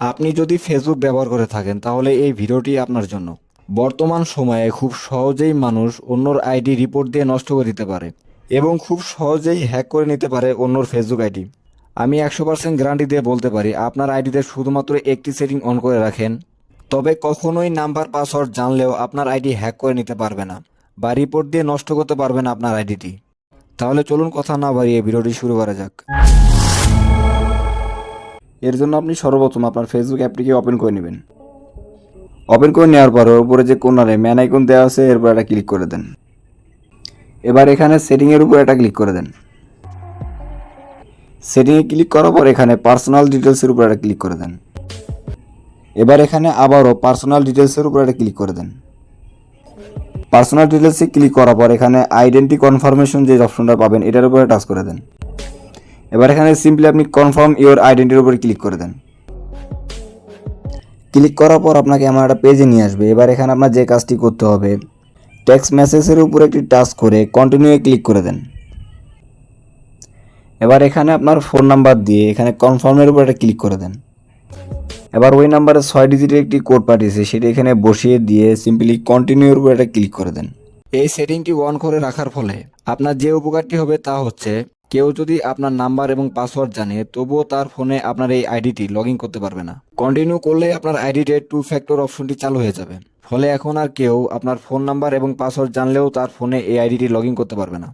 আপনি যদি ফেসবুক ব্যবহার করে থাকেন, তাহলে এই ভিডিওটি আপনার জন্য। বর্তমান সময়ে খুব সহজেই মানুষ অন্যর আইডি রিপোর্ট দিয়ে নষ্ট করে দিতে পারে এবং খুব সহজেই হ্যাক করে নিতে পারে অন্যর ফেসবুক আইডি। আমি একশো পার্সেন্ট গ্যারান্টি দিয়ে বলতে পারি, আপনার আইডিতে শুধুমাত্র একটি সেটিং অন করে রাখেন। তবে কখনোই নাম্বার পাসওয়ার্ড জানলেও আপনার আইডি হ্যাক করে নিতে পারবে না বা রিপোর্ট দিয়ে নষ্ট করতে পারবে না আপনার আইডিটি। তাহলে চলুন কথা না বাড়িয়ে ভিডিওটি শুরু করা যাক। এর জন্য আপনি সর্বপ্রথম আপনার ফেসবুক অ্যাপটিকে ওপেন করে নেবেন। ওপেন করে নেওয়ার পর উপরে যে কোনারে ম্যান আইকন দেওয়া আছে, এর উপর একটা ক্লিক করে দেন। এবার এখানে সেটিংয়ের উপর একটা ক্লিক করে দেন। সেটিংয়ে ক্লিক করার পর এখানে পার্সোনাল ডিটেলসের উপর একটা ক্লিক করে দেন। এবার এখানে আবারও পার্সোনাল ডিটেলসের উপর একটা ক্লিক করে দেন। পার্সোনাল ডিটেলসে ক্লিক করার পর এখানে আইডেন্টি কনফার্মেশন যে অপশনটা পাবেন, এটার উপরে টাচ করে দেন। এবার এখানে সিম্পলি আপনি কনফার্ম ইওর আইডেন্টির উপরে ক্লিক করে দেন। ক্লিক করার পর আপনাকে আমার একটা পেজে নিয়ে আসবে। এবার এখানে আপনার যে কাজটি করতে হবে টেক্সট মেসেজের উপরে একটি টাচ করে কন্টিনিউয়ে ক্লিক করে দেন। এবার এখানে আপনার ফোন নাম্বার দিয়ে এখানে কনফার্মের উপর একটা ক্লিক করে দেন। এবার ওই নাম্বারে ছয় ডিজিটের একটি কোড পাঠিয়েছে, সেটা এখানে বসিয়ে দিয়ে সিম্পলি কন্টিনিউর উপর একটা ক্লিক করে দেন। এই সেটিংটি অন করে রাখার ফলে আপনার যে উপকারটি হবে তা হচ্ছে কেউ যদি আপনার নাম্বার এবং পাসওয়ার্ড জানে, তবুও তার ফোনে আপনার এই আইডিটি লগ করতে পারবে না। কন্টিনিউ করলে আপনার আইডিতে টু ফ্যাক্টর অপশনটি চালু হয়ে যাবে। ফলে এখন আর কেউ আপনার ফোন নাম্বার এবং পাসওয়ার্ড জানলেও তার ফোনে এই আইডিটি লগ করতে পারবে না।